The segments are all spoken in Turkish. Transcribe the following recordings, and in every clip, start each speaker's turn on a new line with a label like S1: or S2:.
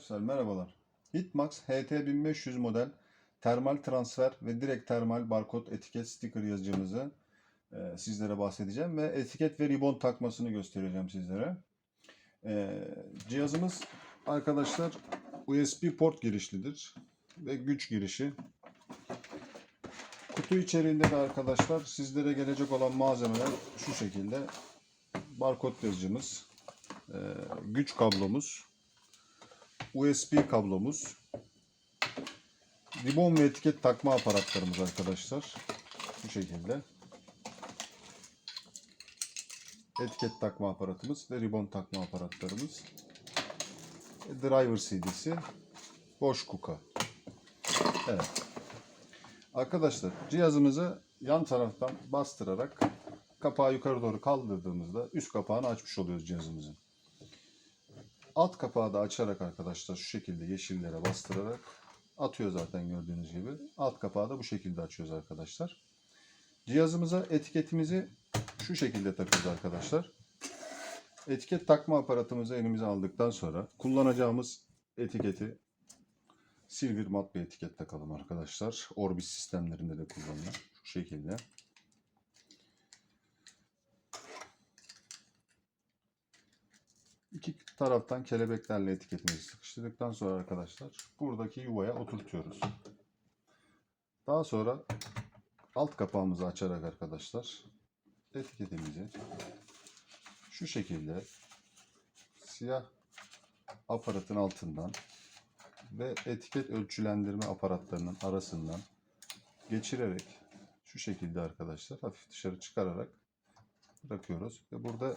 S1: Arkadaşlar merhabalar. Hitmax HT1500 model termal transfer ve direkt termal barkod etiket sticker yazıcımızı e, sizlere bahsedeceğim ve etiket ve ribon takmasını göstereceğim sizlere. E, cihazımız arkadaşlar USB port girişlidir ve güç girişi. Kutu içeriğinde de arkadaşlar sizlere gelecek olan malzemeler şu şekilde. Barkod yazıcımız, e, güç kablomuz, USB kablomuz, ribon ve etiket takma aparatlarımız arkadaşlar. Bu şekilde. Etiket takma aparatımız ve ribon takma aparatlarımız. E, Driver CD'si, boş kuka. Evet. Arkadaşlar cihazımızı yan taraftan bastırarak kapağı yukarı doğru kaldırdığımızda üst kapağını açmış oluyoruz cihazımızın. Alt kapağı da açarak arkadaşlar şu şekilde yeşillere bastırarak atıyor zaten gördüğünüz gibi. Alt kapağı da bu şekilde açıyoruz arkadaşlar. Cihazımıza etiketimizi şu şekilde takıyoruz arkadaşlar. Etiket takma aparatımızı elimize aldıktan sonra kullanacağımız etiketi silver mat bir etiket takalım arkadaşlar. Orbis sistemlerinde de kullanılır. Şu şekilde. İki taraftan kelebeklerle etiketimizi sıkıştırdıktan sonra arkadaşlar buradaki yuvaya oturtuyoruz. Daha sonra alt kapağımızı açarak arkadaşlar etiketimizi şu şekilde siyah aparatın altından ve etiket ölçülendirme aparatlarının arasından geçirerek şu şekilde arkadaşlar hafif dışarı çıkararak bırakıyoruz ve burada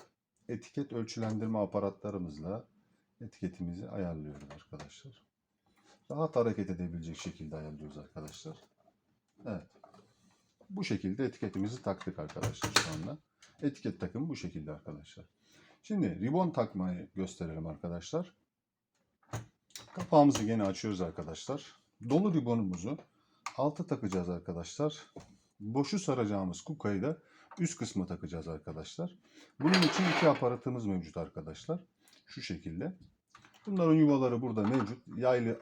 S1: etiket ölçülendirme aparatlarımızla etiketimizi ayarlıyoruz arkadaşlar. Rahat hareket edebilecek şekilde ayarlıyoruz arkadaşlar. Evet. Bu şekilde etiketimizi taktık arkadaşlar şu anda. Etiket takımı bu şekilde arkadaşlar. Şimdi ribon takmayı gösterelim arkadaşlar. Kapağımızı yine açıyoruz arkadaşlar. Dolu ribonumuzu alta takacağız arkadaşlar. Boşu saracağımız kukayı da üst kısma takacağız arkadaşlar. Bunun için iki aparatımız mevcut arkadaşlar. Şu şekilde. Bunların yuvaları burada mevcut. Yaylı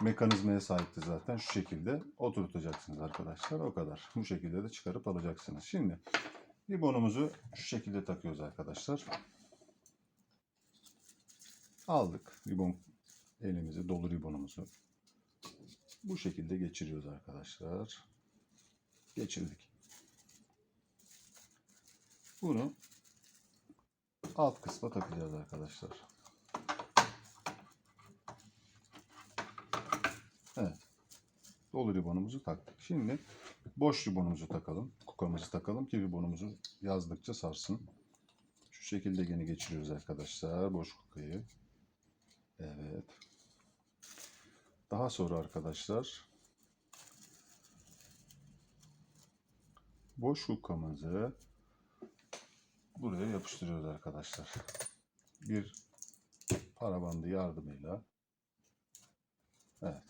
S1: mekanizmaya sahipti zaten. Şu şekilde oturtacaksınız arkadaşlar. O kadar. Bu şekilde de çıkarıp alacaksınız. Şimdi ribonumuzu şu şekilde takıyoruz arkadaşlar. Aldık ribon elimize dolu ribonumuzu. Bu şekilde geçiriyoruz arkadaşlar. Geçirdik. Bunu alt kısma takacağız arkadaşlar. Evet. Dolu ribonumuzu taktık. Şimdi boş ribonumuzu takalım. Kukamızı takalım ki ribonumuzu yazdıkça sarsın. Şu şekilde gene geçiriyoruz arkadaşlar boş kukayı. Evet. Daha sonra arkadaşlar boş kukamızı buraya yapıştırıyoruz arkadaşlar. Bir para bandı yardımıyla. Evet.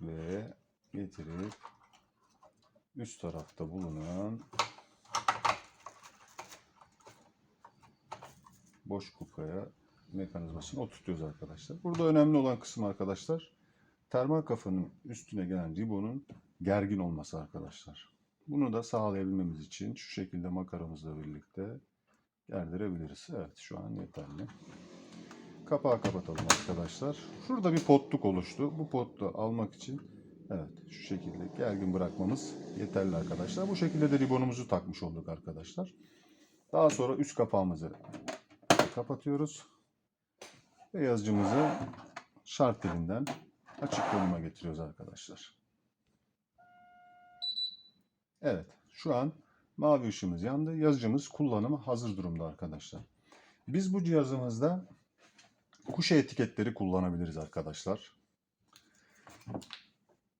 S1: Ve getirip üst tarafta bulunan boş kukaya mekanizmasını oturtuyoruz arkadaşlar. Burada önemli olan kısım arkadaşlar termal kafanın üstüne gelen ribonun gergin olması arkadaşlar. Bunu da sağlayabilmemiz için şu şekilde makaramızla birlikte gerdirebiliriz. Evet şu an yeterli. Kapağı kapatalım arkadaşlar. Şurada bir potluk oluştu. Bu potlu almak için evet şu şekilde gergin bırakmamız yeterli arkadaşlar. Bu şekilde de ribonumuzu takmış olduk arkadaşlar. Daha sonra üst kapağımızı kapatıyoruz. Ve yazıcımızı şart dilinden açık konuma getiriyoruz arkadaşlar. Evet şu an mavi ışığımız yandı. Yazıcımız kullanıma hazır durumda arkadaşlar. Biz bu cihazımızda kuşa etiketleri kullanabiliriz arkadaşlar.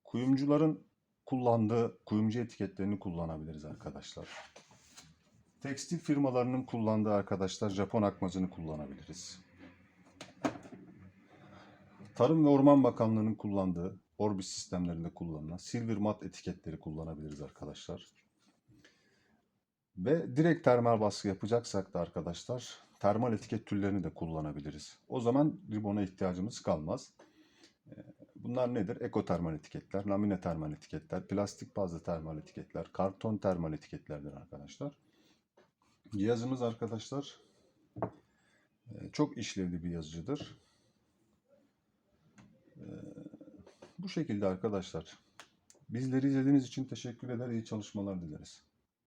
S1: Kuyumcuların kullandığı kuyumcu etiketlerini kullanabiliriz arkadaşlar. Tekstil firmalarının kullandığı arkadaşlar Japon akmacını kullanabiliriz. Tarım ve Orman Bakanlığı'nın kullandığı Orbis sistemlerinde kullanılan silver mat etiketleri kullanabiliriz arkadaşlar. Ve direkt termal baskı yapacaksak da arkadaşlar termal etiket türlerini de kullanabiliriz. O zaman ribona ihtiyacımız kalmaz. Ee, Bunlar nedir? Ekotermal etiketler, lamine termal etiketler, plastik bazlı termal etiketler, karton termal etiketlerdir arkadaşlar. Cihazımız arkadaşlar e, çok işlevli bir yazıcıdır. Bu şekilde arkadaşlar. Bizleri izlediğiniz için teşekkür eder, iyi çalışmalar dileriz.